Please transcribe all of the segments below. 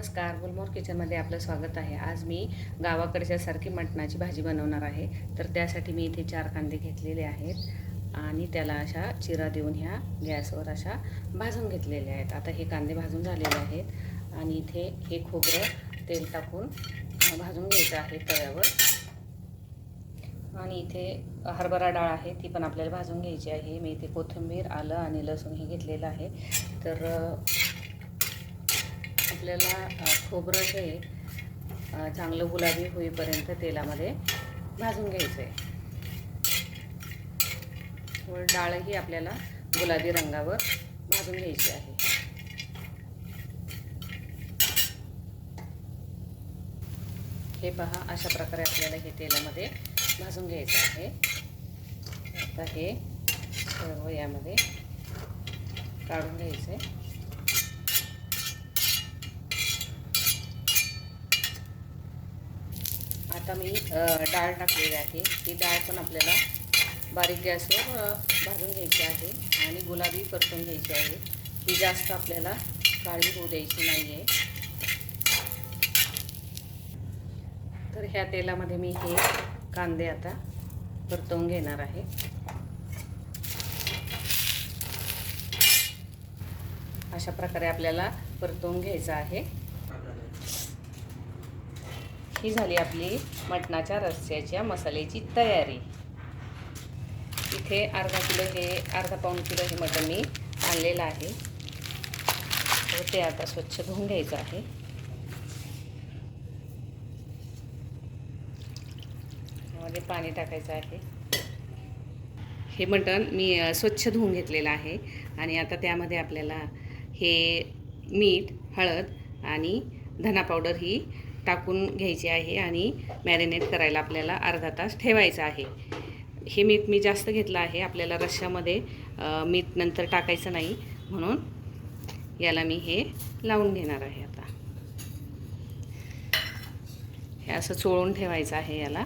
नमस्कार. गुलमोर किचनमध्ये आपलं स्वागत आहे. आज मी गावाकडच्या सारखी मटणाची भाजी बनवणार आहे. तर त्यासाठी मी इथे चार कांदे घेतलेले आहेत आणि त्याला अशा चिरा देऊन ह्या गॅसवर अशा भाजून घेतलेल्या आहेत. आता हे कांदे भाजून झालेले आहेत आणि इथे हे खोबरं तेल टाकून भाजून घ्यायचं आहे तव्यावर. आणि इथे हरभरा डाळ आहे ती पण आपल्याला भाजून घ्यायची आहे. मी इथे कोथिंबीर आलं आणि लसूण हे घेतलेलं आहे. तर आपल्याला खोबरं हे चांगलं गुलाबी होईपर्यंत तेलामध्ये भाजून घ्यायचं आहे व डाळही आपल्याला गुलाबी रंगावर भाजून घ्यायची आहे. हे पहा अशा प्रकारे आपल्याला हे तेलामध्ये भाजून घ्यायचं आहे. आता हे सर्व यामध्ये काढून घ्यायचं आहे आता मी डाळ टाकलेली आहे. ही डाळ पण आपल्याला बारीक गॅसवर भाजून घ्यायची आहे आणि गुलाबी परतून घ्यायची आहे. ती जास्त आपल्याला काळी होऊ द्यायची नाही आहे तर ह्या तेलामध्ये मी हे कांदे आता परतवून घेणार आहे. अशा प्रकारे आपल्याला परतवून घ्यायचं आहे. ही झाली आपली मटणाच्या रस्स्याच्या मसाल्याची तयारी. इथे अर्धा किलो हे अर्धा पाऊण किलो हे मटण मी आणलेलं आहे. हो, ते आता स्वच्छ धुवून घ्यायचं आहे. त्यामध्ये पाणी टाकायचं आहे. हे मटण मी स्वच्छ धुवून घेतलेलं आहे आणि आता त्यामध्ये आपल्याला हे मीठ हळद आणि धना पावडर ही टाकून घ्यायची आहे आणि मॅरिनेट करायला आपल्याला अर्धा तास ठेवायचं आहे. हे मीठ मी जास्त घेतलं आहे. आपल्याला रश्श्यामध्ये मीठ नंतर टाकायचं नाही. म्हणून याला मी हे लावून घेणार आहे आता. हे असं चोळून ठेवायचं आहे याला.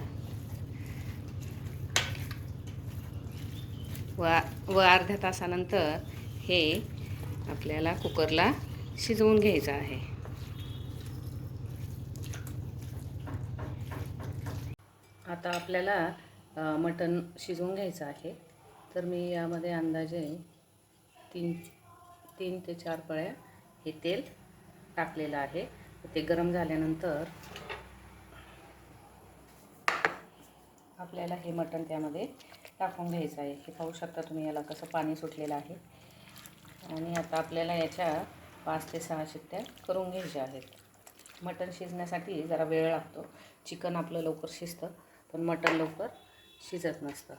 व व अर्ध्या तासानंतर हे आपल्याला कुकरला शिजवून घ्यायचं आहे. आता आपल्याला मटण शिजवून घ्यायचं आहे. तर मी यामध्ये अंदाजे तीन तीन ते चार पळ्या हे तेल टाकलेलं आहे. ते गरम झाल्यानंतर आपल्याला हे मटण त्यामध्ये टाकून घ्यायचं आहे. हे पाहू शकता तुम्ही याला कसं पाणी सुटलेलं आहे. आणि आता आपल्याला याच्या पाच ते सहा शिट्ट्या करून घ्यायच्या आहेत. मटण शिजण्यासाठी जरा वेळ लागतो. चिकन आपलं लवकर शिजतं. पण मटण लवकर शिजत नसतं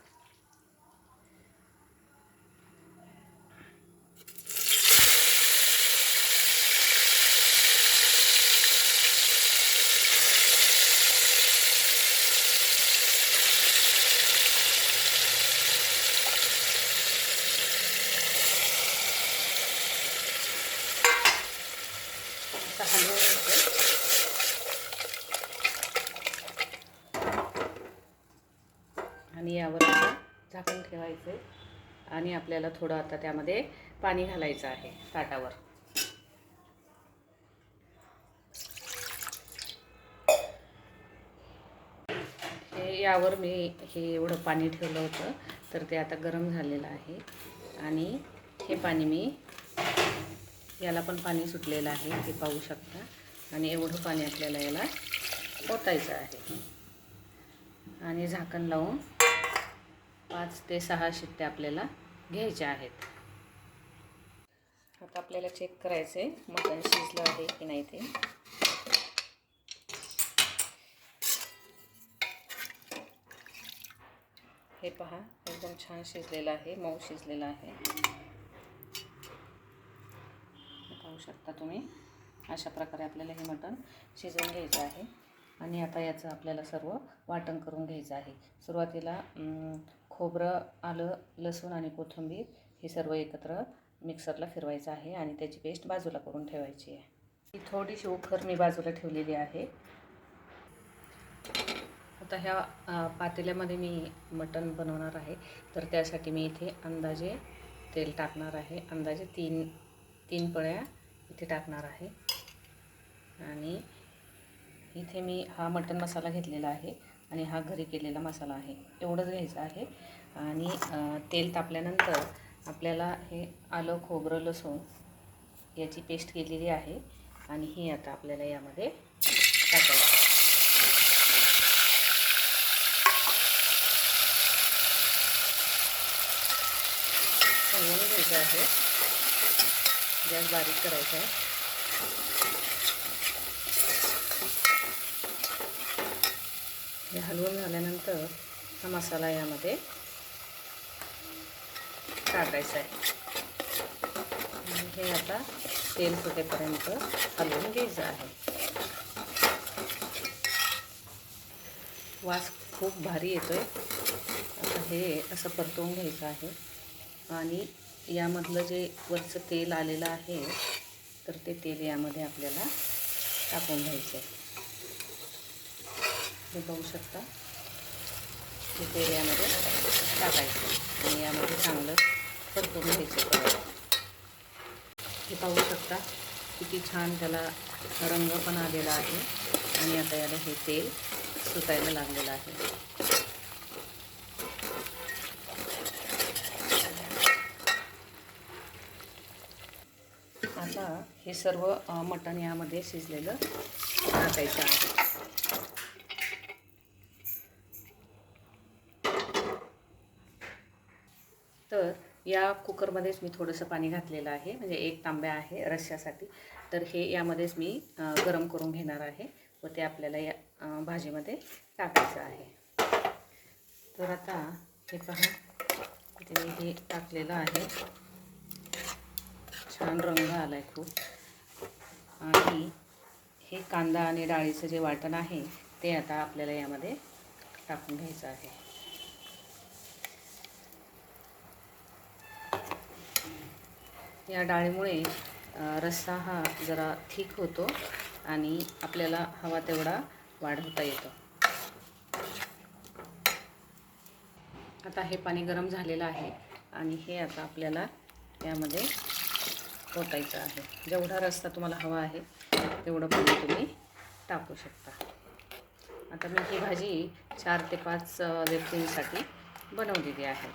आता हलवून घ्यायचं आणि यावर आता झाकण ठेवायचं. आहे आणि आपल्याला थोडं आता त्यामध्ये पाणी घालायचं आहे ताटावर. हे यावर मी हे एवढं पाणी ठेवलं होतं तर ते आता गरम झालेलं आहे. आणि हे पाणी मी याला पण पाणी सुटलेलं आहे हे पाहू शकता. आणि एवढं पाणी आपल्याला याला ओतायचं आहे. आणि झाकण लावून पाच ते सहा शिट्ट्या आपल्याला घ्यायच्या आहेत. आता आपल्याला चेक करायचं आहे मटण शिजलं आहे की नाही ते. हे पहा एकदम छान शिजलेलं आहे मऊ शिजलेलं आहे. पाहू शकता तुम्ही अशा प्रकारे आपल्याला हे मटण शिजवून घ्यायचं आहे. आणि आता याचं आपल्याला सर्व वाटण करून घ्यायचं आहे. सुरुवातीला खोबरं आलं लसूण आणि कोथिंबीर हे सर्व एकत्र मिक्सरला फिरवायचं आहे आणि त्याची पेस्ट बाजूला करून ठेवायची आहे. ही थोडीशी उखर मी बाजूला ठेवलेली आहे. आता ह्या पातेल्यामध्ये मी मटण बनवणार आहे. तर त्यासाठी मी इथे अंदाजे तेल टाकणार आहे. अंदाजे तीन तीन पळ्या इथे टाकणार आहे. आणि इथे मी हा मटण मसाला घेतलेला आहे. आणि हा घरी केलेला मसाला आहे. एवढंच घ्यायचं आहे. आणि तेल तापल्यानंतर आपल्याला हे आलं खोबरं लसूण याची पेस्ट केलेली आहे. आणि ही आता आपल्याला यामध्ये टाकायचं आहे. घ्यायचं आहे. गॅस बारीक करायचा आहे. हे हलवून झाल्यानंतर हा मसाला यामध्ये टाकायचा आहे. हे आता तेल सुटेपर्यंत हलवून घ्यायचं आहे. वास खूप भारी येतो आता हे असं परतवून घ्यायचं आहे. आणि यामधलं जे वरचं तेल आलेलं आहे तर ते तेल यामध्ये आपल्याला टाकून घ्यायचं आहे. हे पाहू शकता. ते तेल यामध्ये टाकायचं. आणि यामध्ये चांगलं परतून घ्यायचं हे पाहू शकता किती छान त्याला रंग पण आलेला आहे. आणि आता याला हे तेल सुटायला लागलेलं आहे. आता हे सर्व मटण यामध्ये शिजलेलं टाकायचं आहे तर या कुकरमध्येच मी थोडंसं पाणी घातलेलं आहे. म्हणजे एक तांब्या आहे रश्श्यासाठी. तर हे यामध्येच मी गरम करून घेणार आहे. व ते आपल्याला या भाजीमध्ये टाकायचं आहे. तर आता हे पहा ते मी हे टाकलेलं आहे. छान रंग आला आहे खूप. आणि हे कांदा आणि डाळीचं जे वाटण आहे ते आता आपल्याला यामध्ये टाकून घ्यायचं आहे. या डाळीमुळे रस्सा हा जरा ठीक होतो आणि आपल्याला हवा तेवढा वाढवता येतो. आता हे पाणी गरम झालेलं आहे आणि हे आता आपल्याला यामध्ये ओतायचं आहे. जेवढा रस्ता तुम्हाला हवा आहे तेवढं पाणी तुम्ही टाकू शकता. आता मी ही भाजी चार ते पाच व्यक्तींसाठी बनवलेली आहे.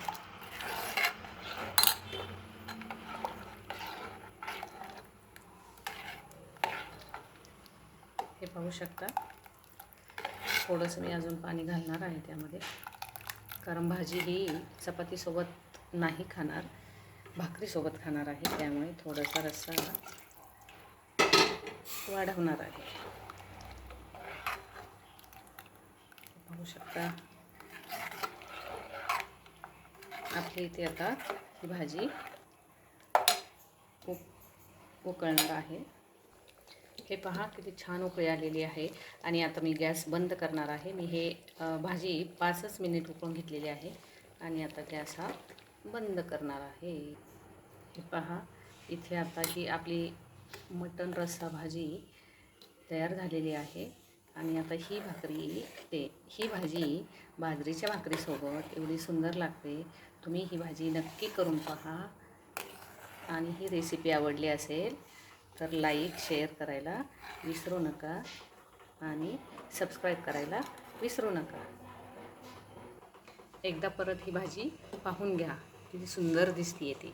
पाहू शकता. थोडंसं मी अजून पाणी घालणार आहे त्यामध्ये. कारण भाजी ही चपातीसोबत नाही खाणार भाकरीसोबत खाणार आहे त्यामुळे थोडासा रस्सा वाढवणार आहे. पाहू शकता. आपल्या इथे आता ही भाजी उक उकळणार आहे. हे पहा किती छान उकळी आलेली आहे. आणि आता मी गॅस बंद करणार आहे. मी हे भाजी पाचच मिनिट उकळून घेतलेली आहे. आणि आता गॅस हा बंद करणार आहे. हे पहा इथे आता ही आपली मटण रस्सा भाजी तयार झालेली आहे. आणि आता ही भाकरी ते ही भाजी बाजरीच्या भाकरीसोबत एवढी सुंदर लागते. तुम्ही ही भाजी नक्की करून पहा. आणि ही रेसिपी आवडली असेल तर लाईक शेअर करायला विसरू नका आणि सबस्क्राईब करायला विसरू नका. एकदा परत ही भाजी पाहून घ्या. किती सुंदर दिसते ती.